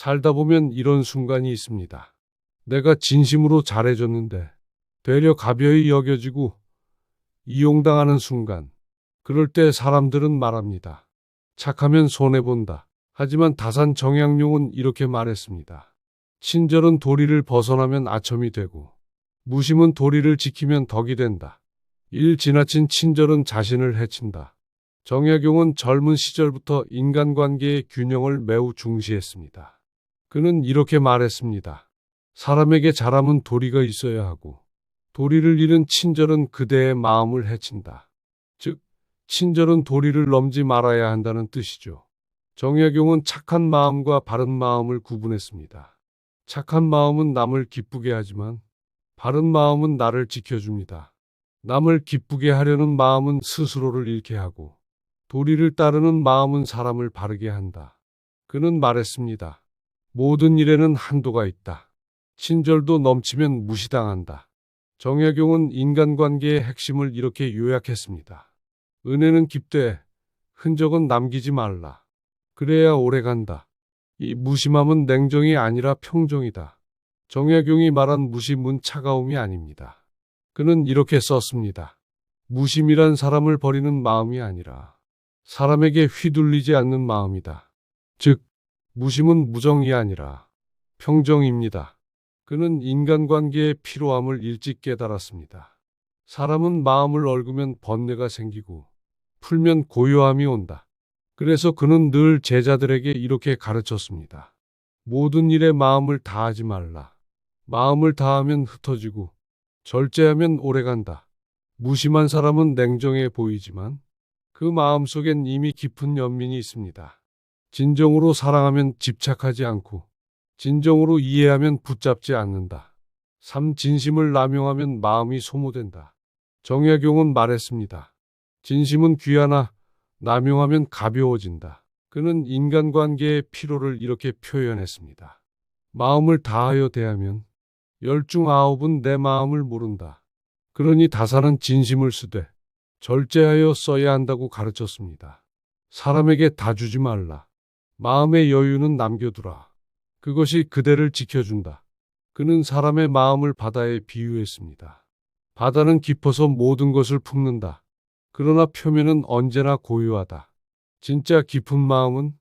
살다 보면 이런 순간이 있습니다. 내가 진심으로 잘해줬는데 되려 가벼이 여겨지고 이용당하는 순간. 그럴 때 사람들은 말합니다. 착하면 손해본다. 하지만 다산 정약용은 이렇게 말했습니다. 친절은 도리를 벗어나면 아첨이 되고 무심은 도리를 지키면 덕이 된다. 일 지나친 친절은 자신을 해친다. 정약용은 젊은 시절부터 인간관계의 균형을 매우 중시했습니다. 그는 이렇게 말했습니다. 사람에게 잘함은 도리가 있어야 하고 도리를 잃은 친절은 그대의 마음을 해친다. 즉, 친절은 도리를 넘지 말아야 한다는 뜻이죠. 정약용은 착한 마음과 바른 마음을 구분했습니다. 착한 마음은 남을 기쁘게 하지만 바른 마음은 나를 지켜줍니다. 남을 기쁘게 하려는 마음은 스스로를 잃게 하고 도리를 따르는 마음은 사람을 바르게 한다. 그는 말했습니다. 모든 일에는 한도가 있다. 친절도 넘치면 무시당한다. 정약용은 인간관계의 핵심을 이렇게 요약했습니다. 은혜는 깊되 흔적은 남기지 말라. 그래야 오래 간다. 이 무심함은 냉정이 아니라 평정이다. 정약용이 말한 무심은 차가움이 아닙니다. 그는 이렇게 썼습니다. 무심이란 사람을 버리는 마음이 아니라 사람에게 휘둘리지 않는 마음이다. 즉, 무심은 무정이 아니라 평정입니다. 그는 인간관계의 피로함을 일찍 깨달았습니다. 사람은 마음을 얽으면 번뇌가 생기고 풀면 고요함이 온다. 그래서 그는 늘 제자들에게 이렇게 가르쳤습니다. 모든 일에 마음을 다하지 말라. 마음을 다하면 흩어지고 절제하면 오래간다. 무심한 사람은 냉정해 보이지만 그 마음 속엔 이미 깊은 연민이 있습니다. 진정으로 사랑하면 집착하지 않고 진정으로 이해하면 붙잡지 않는다. 삼 진심을 남용하면 마음이 소모된다. 정약용은 말했습니다. 진심은 귀하나 남용하면 가벼워진다. 그는 인간관계의 피로를 이렇게 표현했습니다. 마음을 다하여 대하면 열중 아홉은 내 마음을 모른다. 그러니 다사는 진심을 쓰되 절제하여 써야 한다고 가르쳤습니다. 사람에게 다 주지 말라. 마음의 여유는 남겨두라. 그것이 그대를 지켜준다. 그는 사람의 마음을 바다에 비유했습니다. 바다는 깊어서 모든 것을 품는다. 그러나 표면은 언제나 고요하다. 진짜 깊은 마음은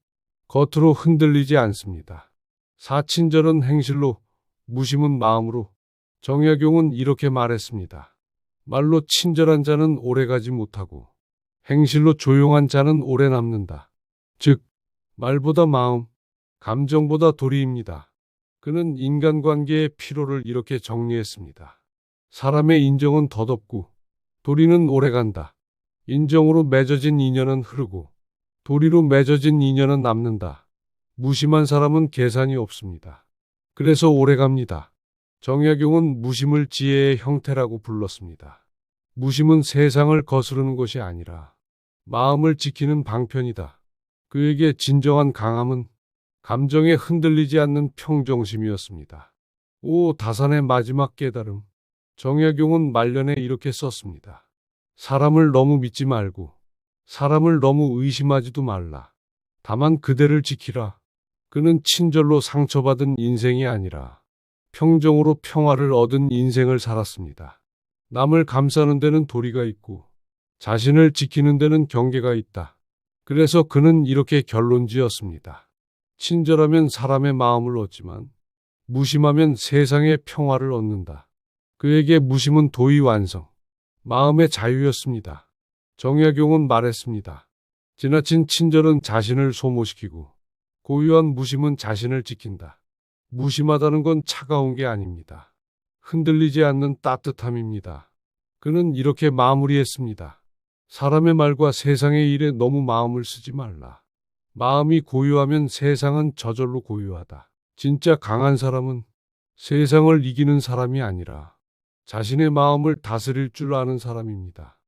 겉으로 흔들리지 않습니다. 사친절은 행실로, 무심은 마음으로. 정약용은 이렇게 말했습니다. 말로 친절한 자는 오래가지 못하고 행실로 조용한 자는 오래 남는다. 즉, 말보다 마음, 감정보다 도리입니다. 그는 인간관계의 피로를 이렇게 정리했습니다. 사람의 인정은 덧없고 도리는 오래간다. 인정으로 맺어진 인연은 흐르고 도리로 맺어진 인연은 남는다. 무심한 사람은 계산이 없습니다. 그래서 오래갑니다. 정약용은 무심을 지혜의 형태라고 불렀습니다. 무심은 세상을 거스르는 것이 아니라 마음을 지키는 방편이다. 그에게 진정한 강함은 감정에 흔들리지 않는 평정심이었습니다. 오 다산의 마지막 깨달음. 정약용은 말년에 이렇게 썼습니다. 사람을 너무 믿지 말고 사람을 너무 의심하지도 말라. 다만 그대를 지키라. 그는 친절로 상처받은 인생이 아니라 평정으로 평화를 얻은 인생을 살았습니다. 남을 감싸는 데는 도리가 있고 자신을 지키는 데는 경계가 있다. 그래서 그는 이렇게 결론 지었습니다. 친절하면 사람의 마음을 얻지만 무심하면 세상의 평화를 얻는다. 그에게 무심은 도의 완성, 마음의 자유였습니다. 정약용은 말했습니다. 지나친 친절은 자신을 소모시키고 고유한 무심은 자신을 지킨다. 무심하다는 건 차가운 게 아닙니다. 흔들리지 않는 따뜻함입니다. 그는 이렇게 마무리했습니다. 사람의 말과 세상의 일에 너무 마음을 쓰지 말라. 마음이 고요하면 세상은 저절로 고요하다. 진짜 강한 사람은 세상을 이기는 사람이 아니라 자신의 마음을 다스릴 줄 아는 사람입니다.